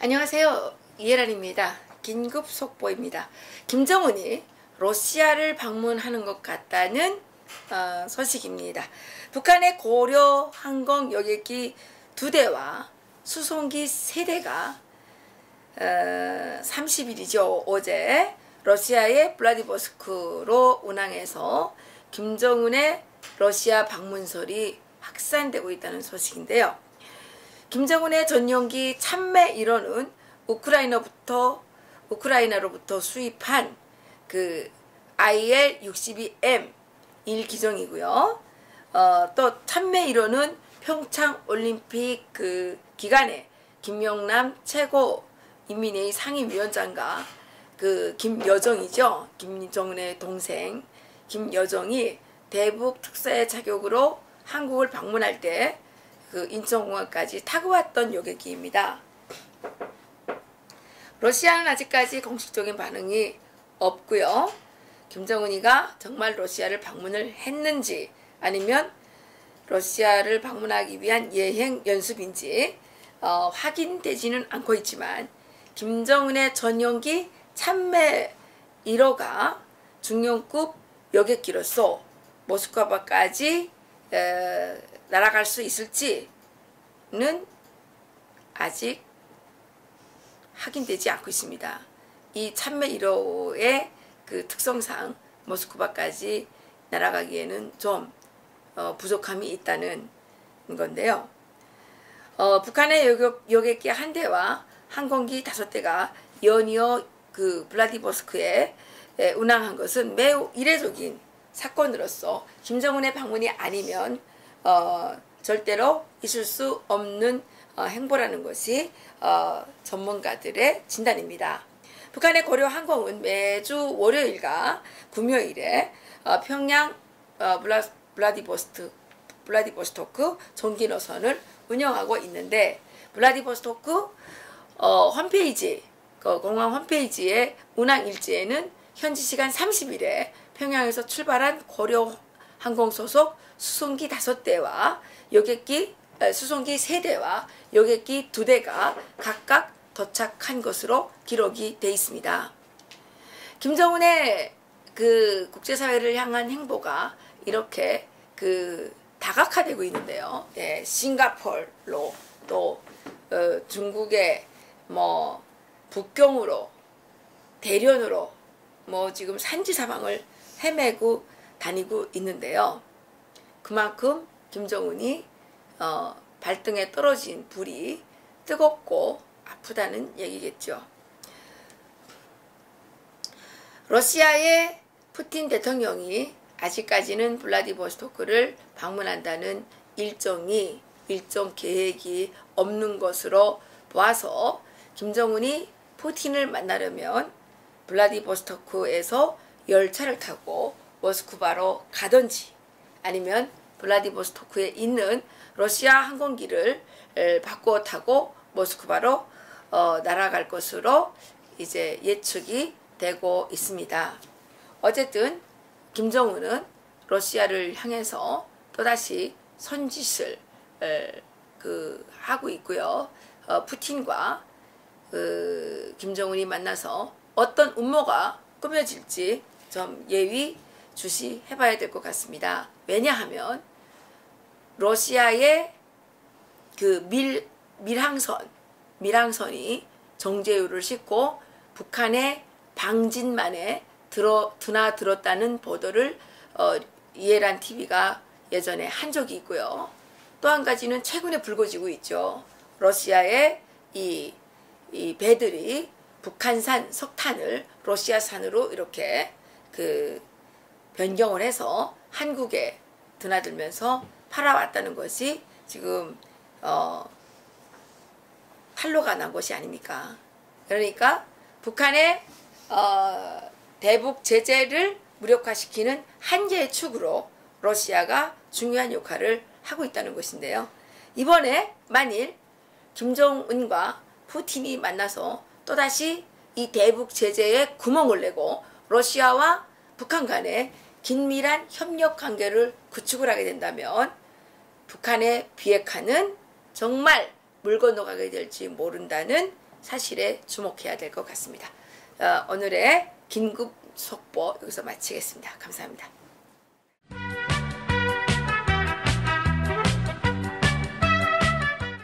안녕하세요. 이해란입니다. 긴급 속보입니다. 김정은이 러시아를 방문하는 것 같다는 어, 소식입니다. 북한의 고려 항공 여객기 두 대와 수송기 세 대가 어, 30일이죠. 어제 러시아의 블라디보스크로 운항해서 김정은의 러시아 방문설이 확산되고 있다는 소식인데요. 김정은의 전용기 참매 일원은 우크라이나부터 우크라이나로부터 수입한 그 IL-62M 1기종이고요. 어, 또 참매 일원은 평창 올림픽 그 기간에 김영남 최고 인민회의 상임위원장과 그 김여정이죠. 김정은의 동생 김여정이 대북 특사의 자격으로 한국을 방문할 때 그 인천공항까지 타고 왔던 여객기입니다. 러시아는 아직까지 공식적인 반응이 없고요. 김정은이가 정말 러시아를 방문을 했는지 아니면 러시아를 방문하기 위한 예행 연습인지 어, 확인되지는 않고 있지만 김정은의 전용기 참매 1호가 중용급 여객기로서 모스크바까지 에, 날아갈 수 있을지는 아직 확인되지 않고 있습니다. 이 참매 1호의 그 특성상 모스크바까지 날아가기에는 좀 어, 부족함이 있다는 건데요. 어, 북한의 여객, 여객기 한 대와 항공기 다섯 대가 연이어 그 블라디보스크에 에, 운항한 것은 매우 이례적인 사건으로서 김정은의 방문이 아니면 어, 절대로 있을 수 없는 어, 행보라는 것이 어, 전문가들의 진단입니다. 북한의 고려 항공은 매주 월요일과 금요일에 어, 평양 어, 블라, 블라디보스트, 블라디보스토크 전기 노선을 운영하고 있는데 블라디보스토크 어, 홈페이지 그 공항 홈페이지의 운항 일지에는 현지 시간 30일에 평양에서 출발한 고려 항공 소속 수송기 5대와 여객기 수송기 3대와 여객기 2대가 각각 도착한 것으로 기록이 돼 있습니다. 김정은의 그 국제사회를 향한 행보가 이렇게 그 다각화되고 있는데요. 예, 싱가폴로 또 어, 중국의 뭐 북경으로 대련으로 뭐 지금 산지 사방을 헤매고 다니고 있는데요. 그만큼 김정은이 어, 발등에 떨어진 불이 뜨겁고 아프다는 얘기겠죠. 러시아의 푸틴 대통령이 아직까지는 블라디보스토크를 방문한다는 일정이 일정 계획이 없는 것으로 보아서 김정은이 푸틴을 만나려면 블라디보스토크에서 열차를 타고 모스크바로 가든지 아니면 블라디보스토크에 있는 러시아 항공기를 바꾸어 타고 모스크바로 어, 날아갈 것으로 이제 예측이 되고 있습니다. 어쨌든 김정은은 러시아를 향해서 또다시 선짓을 에, 그 하고 있고요. 어, 푸틴과 그 김정은이 만나서 어떤 음모가 꾸며질지 좀 예의 주시해 봐야 될 것 같습니다. 왜냐하면 러시아의 그 밀, 밀항선, 밀항선이 정제유를 싣고 북한의 방진만에 들어, 드나들었다는 보도를 어, 이해란 TV가 예전에 한 적이 있고요. 또 한 가지는 최근에 불거지고 있죠. 러시아의 이, 이 배들이 북한산 석탄을 러시아산으로 이렇게 그 변경을 해서 한국에 드나들면서 팔아왔다는 것이 지금 어, 탄로가 난 것이 아닙니까? 그러니까 북한의 어, 대북 제재를 무력화시키는 한 개의 축으로 러시아가 중요한 역할을 하고 있다는 것인데요. 이번에 만일 김정은과 푸틴이 만나서 또다시 이 대북 제재에 구멍을 내고 러시아와 북한 간에 긴밀한 협력 관계를 구축을 하게 된다면 북한의 비핵화는 정말 물 건너가게 될지 모른다는 사실에 주목해야 될 것 같습니다. 어, 오늘의 긴급 속보 여기서 마치겠습니다. 감사합니다.